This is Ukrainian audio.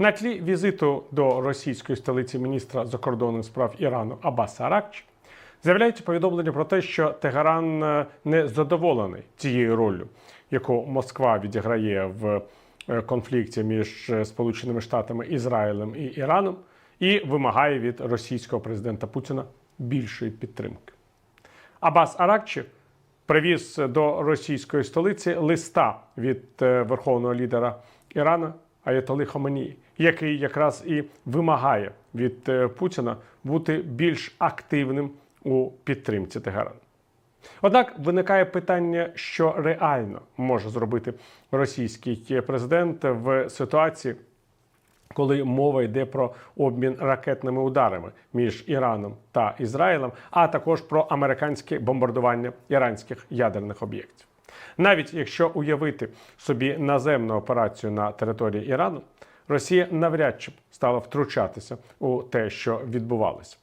На тлі візиту до російської столиці міністра закордонних справ Ірану Аббаса Аракчі з'являються повідомлення про те, що Тегеран е, не задоволений цією роллю, яку Москва відіграє в е, конфлікті між е, Сполученими Штатами, Ізраїлем і Іраном, і вимагає від російського президента Путіна більшої підтримки. Абас Аракчі привіз до російської столиці листа від верховного лідера Ірана Аятоли Хоменії, який якраз і вимагає від е, Путіна бути більш активним у підтримці Тегерану. Однак виникає питання, що реально може зробити російський президент в ситуації, коли мова йде про обмін ракетними ударами між Іраном та Ізраїлем, а також про американське бомбардування іранських ядерних об'єктів. Навіть якщо уявити собі наземну операцію на території Ірану, Росія навряд чи стала втручатися у те, що відбувалося.